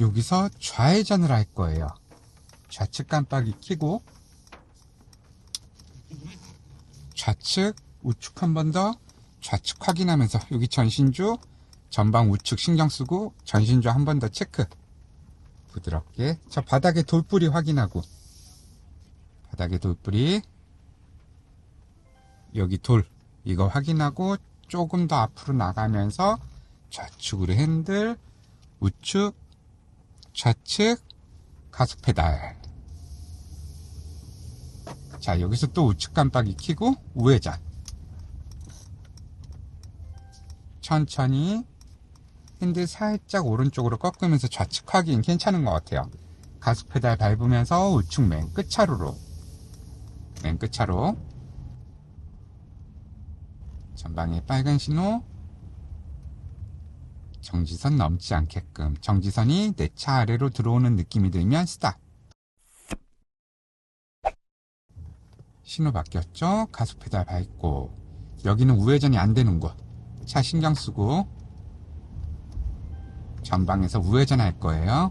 여기서 좌회전을 할 거예요. 좌측 깜빡이 켜고 좌측 우측 한 번 더 좌측 확인하면서 여기 전신주 전방 우측 신경 쓰고 전신주 한 번 더 체크. 부드럽게. 저 바닥에 돌뿌리 확인하고. 바닥에 돌뿌리. 여기 돌 이거 확인하고 조금 더 앞으로 나가면서 좌측으로 핸들 우측 좌측 가속 페달. 자 여기서 또 우측 깜빡이 켜고 우회전. 천천히 핸들 살짝 오른쪽으로 꺾으면서 좌측 확인. 괜찮은 것 같아요. 가속 페달 밟으면서 우측 맨 끝차로로. 맨 끝차로. 전방에 빨간 신호 정지선 넘지 않게끔 정지선이 내 차 아래로 들어오는 느낌이 들면 스탑 신호 바뀌었죠? 가속 페달 밟고. 여기는 우회전이 안 되는 곳 차 신경 쓰고 전방에서 우회전 할 거예요.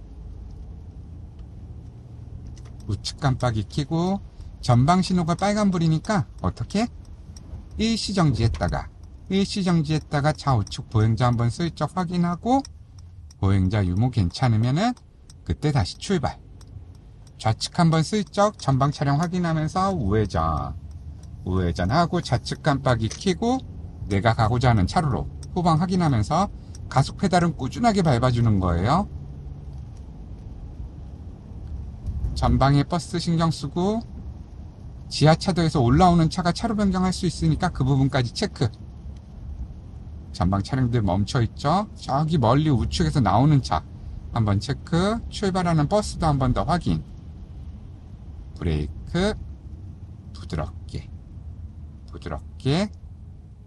우측 깜빡이 켜고 전방 신호가 빨간불이니까 어떻게? 일시 정지했다가 일시 정지했다가 좌우측 보행자 한번 슬쩍 확인하고 보행자 유무 괜찮으면은 그때 다시 출발. 좌측 한번 슬쩍 전방 차량 확인하면서 우회전. 우회전하고 좌측 깜빡이 켜고 내가 가고자 하는 차로로 후방 확인하면서 가속 페달은 꾸준하게 밟아주는 거예요. 전방에 버스 신경 쓰고 지하차도에서 올라오는 차가 차로 변경할 수 있으니까 그 부분까지 체크. 전방 차량들 멈춰 있죠? 저기 멀리 우측에서 나오는 차. 한번 체크. 출발하는 버스도 한 번 더 확인. 브레이크. 부드럽게. 부드럽게.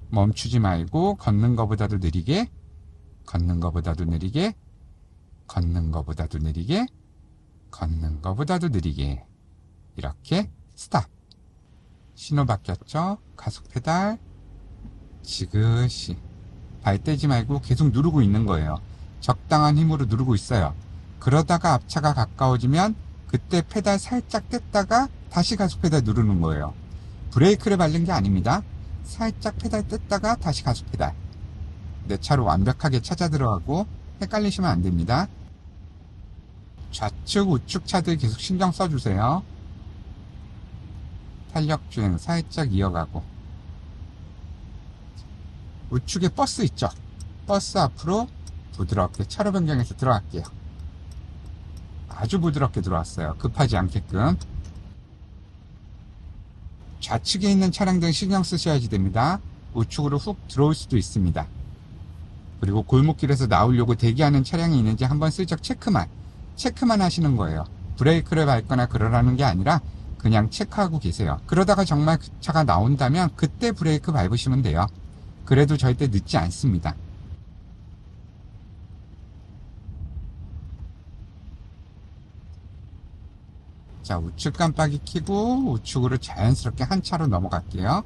멈추지 말고 걷는 것보다도 느리게. 걷는 것보다도 느리게. 걷는 것보다도 느리게. 걷는 것보다도 느리게. 이렇게 스탑. 신호 바뀌었죠? 가속 페달. 지그시 발 떼지 말고 계속 누르고 있는 거예요. 적당한 힘으로 누르고 있어요. 그러다가 앞차가 가까워지면 그때 페달 살짝 뗐다가 다시 가속 페달 누르는 거예요. 브레이크를 밟는 게 아닙니다. 살짝 페달 뗐다가 다시 가속 페달. 내 차로 완벽하게 찾아 들어가고 헷갈리시면 안 됩니다. 좌측 우측 차들 계속 신경 써주세요. 탄력 주행 살짝 이어가고 우측에 버스 있죠? 버스 앞으로 부드럽게 차로 변경해서 들어갈게요. 아주 부드럽게 들어왔어요. 급하지 않게끔. 좌측에 있는 차량들 신경 쓰셔야지 됩니다. 우측으로 훅 들어올 수도 있습니다. 그리고 골목길에서 나오려고 대기하는 차량이 있는지 한번 슬쩍 체크만 체크만 하시는 거예요. 브레이크를 밟거나 그러라는 게 아니라 그냥 체크하고 계세요. 그러다가 정말 그 차가 나온다면 그때 브레이크 밟으시면 돼요. 그래도 절대 늦지 않습니다. 자, 우측 깜빡이 켜고 우측으로 자연스럽게 한 차로 넘어갈게요.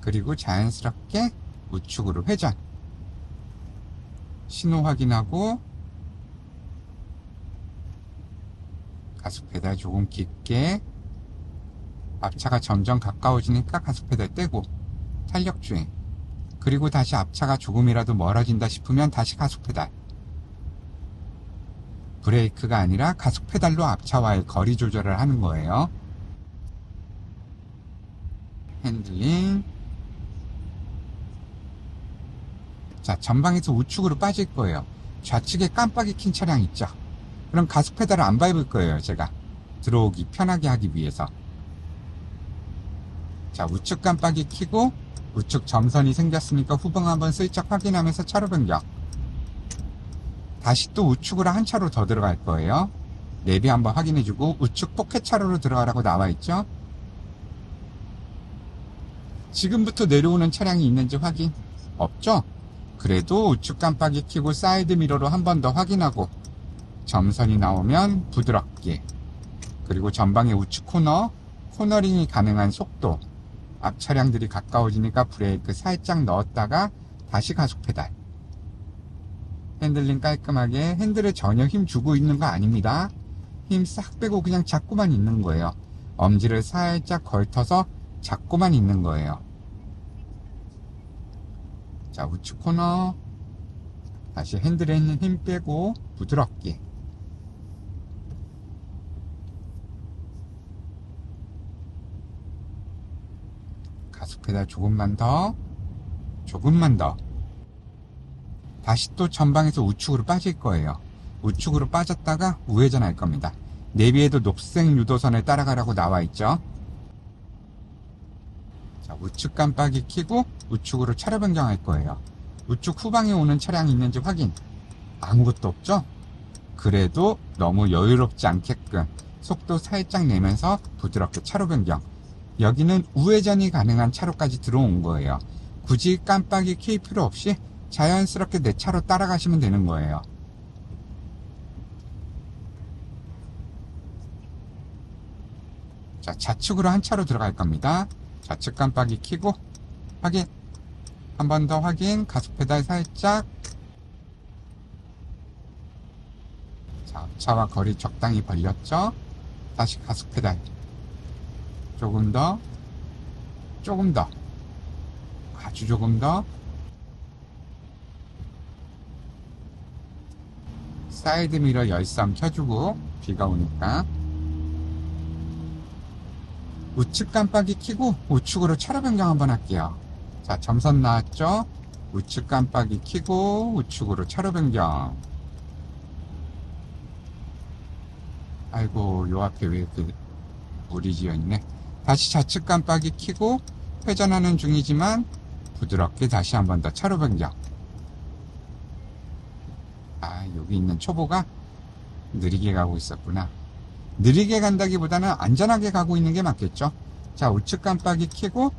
그리고 자연스럽게 우측으로 회전. 신호 확인하고 가속 페달 조금 깊게 앞차가 점점 가까워지니까 가속 페달 떼고 탄력 주행 그리고 다시 앞차가 조금이라도 멀어진다 싶으면 다시 가속 페달. 브레이크가 아니라 가속 페달로 앞차와의 거리 조절을 하는 거예요. 핸들링. 자 전방에서 우측으로 빠질 거예요. 좌측에 깜빡이 킨 차량 있죠? 그럼 가속 페달을 안 밟을 거예요 제가. 들어오기 편하게 하기 위해서. 자 우측 깜빡이 켜고 우측 점선이 생겼으니까 후방 한번 슬쩍 확인하면서 차로 변경 다시 또 우측으로 한 차로 더 들어갈 거예요. 내비 한번 확인해주고 우측 포켓 차로로 들어가라고 나와있죠? 지금부터 내려오는 차량이 있는지 확인. 없죠? 그래도 우측 깜빡이 켜고 사이드 미러로 한 번 더 확인하고 점선이 나오면 부드럽게. 그리고 전방의 우측 코너 코너링이 가능한 속도 앞 차량들이 가까워지니까 브레이크 살짝 넣었다가 다시 가속 페달 핸들링 깔끔하게 핸들에 전혀 힘 주고 있는 거 아닙니다. 힘 싹 빼고 그냥 잡고만 있는 거예요. 엄지를 살짝 걸터서 잡고만 있는 거예요. 자, 우측 코너. 다시 핸들에 있는 힘 빼고 부드럽게. 가속 페달 조금만 더. 조금만 더. 다시 또 전방에서 우측으로 빠질 거예요. 우측으로 빠졌다가 우회전할 겁니다. 내비에도 녹색 유도선을 따라가라고 나와 있죠. 자, 우측 깜빡이 켜고 우측으로 차로 변경할 거예요. 우측 후방에 오는 차량이 있는지 확인. 아무것도 없죠? 그래도 너무 여유롭지 않게끔 속도 살짝 내면서 부드럽게 차로 변경. 여기는 우회전이 가능한 차로까지 들어온 거예요. 굳이 깜빡이 킬 필요 없이 자연스럽게 내 차로 따라가시면 되는 거예요. 자, 좌측으로 한 차로 들어갈 겁니다. 좌측 깜빡이 켜고 확인. 한 번 더 확인. 가속 페달 살짝. 자, 차와 거리 적당히 벌렸죠? 다시 가속 페달. 조금 더. 조금 더. 아주 조금 더. 사이드 미러 열선 켜주고 비가 오니까 우측 깜빡이 켜고 우측으로 차로 변경 한번 할게요. 자, 점선 나왔죠? 우측 깜빡이 켜고 우측으로 차로 변경. 아이고, 요 앞에 왜 이렇게 물이 지어 있네. 다시 좌측 깜빡이 켜고 회전하는 중이지만 부드럽게 다시 한 번 더 차로 변경. 아, 여기 있는 초보가 느리게 가고 있었구나. 느리게 간다기보다는 안전하게 가고 있는 게 맞겠죠. 자, 우측 깜빡이 켜고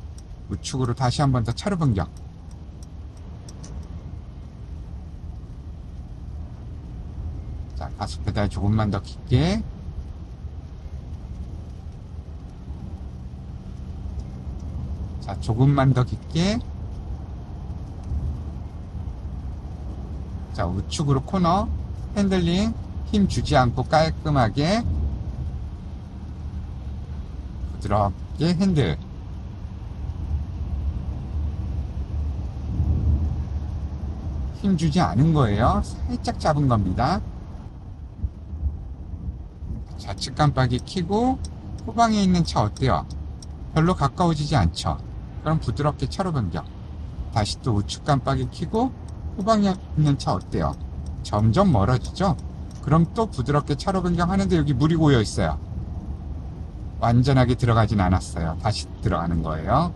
우측으로 다시 한 번 더 차로 변경. 자, 가속 페달 조금만 더 깊게. 조금만 더 깊게. 자, 우측으로 코너. 핸들링 힘 주지 않고 깔끔하게 부드럽게 핸들 힘 주지 않은 거예요 살짝 잡은 겁니다 좌측 깜빡이 켜고 후방에 있는 차 어때요? 별로 가까워지지 않죠 그럼 부드럽게 차로 변경 다시 또 우측 깜빡이 켜고 후방에 있는 차 어때요? 점점 멀어지죠? 그럼 또 부드럽게 차로 변경하는데 여기 물이 고여 있어요 완전하게 들어가진 않았어요. 다시 들어가는 거예요.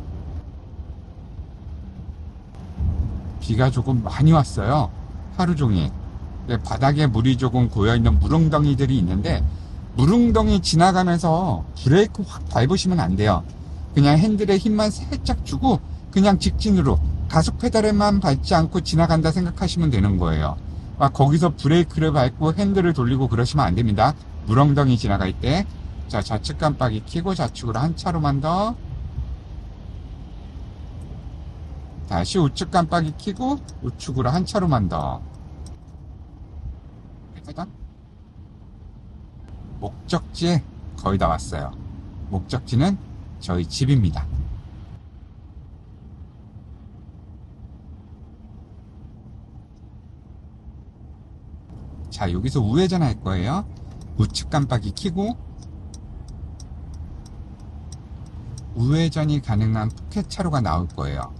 비가 조금 많이 왔어요. 하루 종일. 바닥에 물이 조금 고여있는 물웅덩이들이 있는데, 물웅덩이 지나가면서 브레이크 확 밟으시면 안 돼요. 그냥 핸들에 힘만 살짝 주고, 그냥 직진으로 가속 페달에만 밟지 않고 지나간다 생각하시면 되는 거예요. 아, 거기서 브레이크를 밟고 핸들을 돌리고 그러시면 안 됩니다. 물엉덩이 지나갈 때. 자, 좌측 깜빡이 켜고 좌측으로 한 차로만 더. 다시 우측 깜빡이 켜고 우측으로 한 차로만 더. 목적지에 거의 다 왔어요. 목적지는 저희 집입니다. 자, 여기서 우회전 할 거예요. 우측 깜빡이 켜고 우회전이 가능한 포켓 차로가 나올 거예요.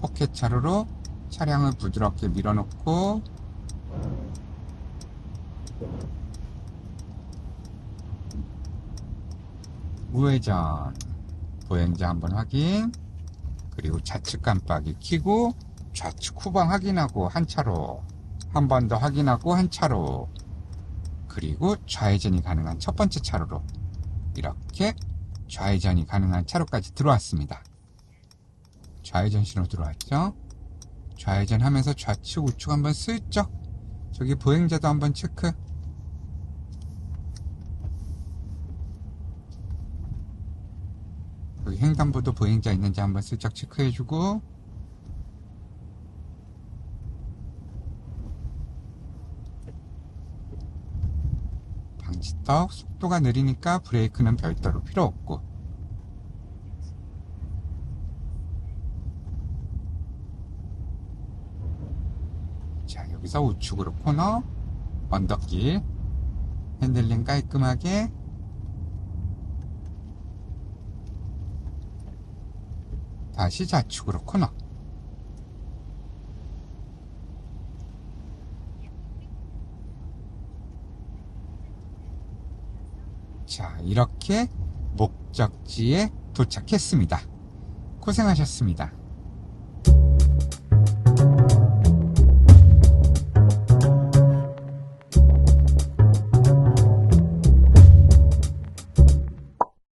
포켓 차로로 차량을 부드럽게 밀어놓고 우회전 보행자 한번 확인 그리고 좌측 깜빡이 켜고 좌측 후방 확인하고 한 차로 한 번 더 확인하고 한 차로 그리고 좌회전이 가능한 첫 번째 차로로 이렇게 좌회전이 가능한 차로까지 들어왔습니다. 좌회전 신호 들어왔죠? 좌회전 하면서 좌측 우측 한번 슬쩍 저기 보행자도 한번 체크 거기 횡단보도 보행자 있는지 한번 슬쩍 체크해주고. 방지턱 속도가 느리니까 브레이크는 별도로 필요 없고. 자 여기서 우측으로 코너 언덕길 핸들링 깔끔하게. 다시 좌측으로 코너 자, 이렇게 목적지에 도착했습니다. 고생하셨습니다.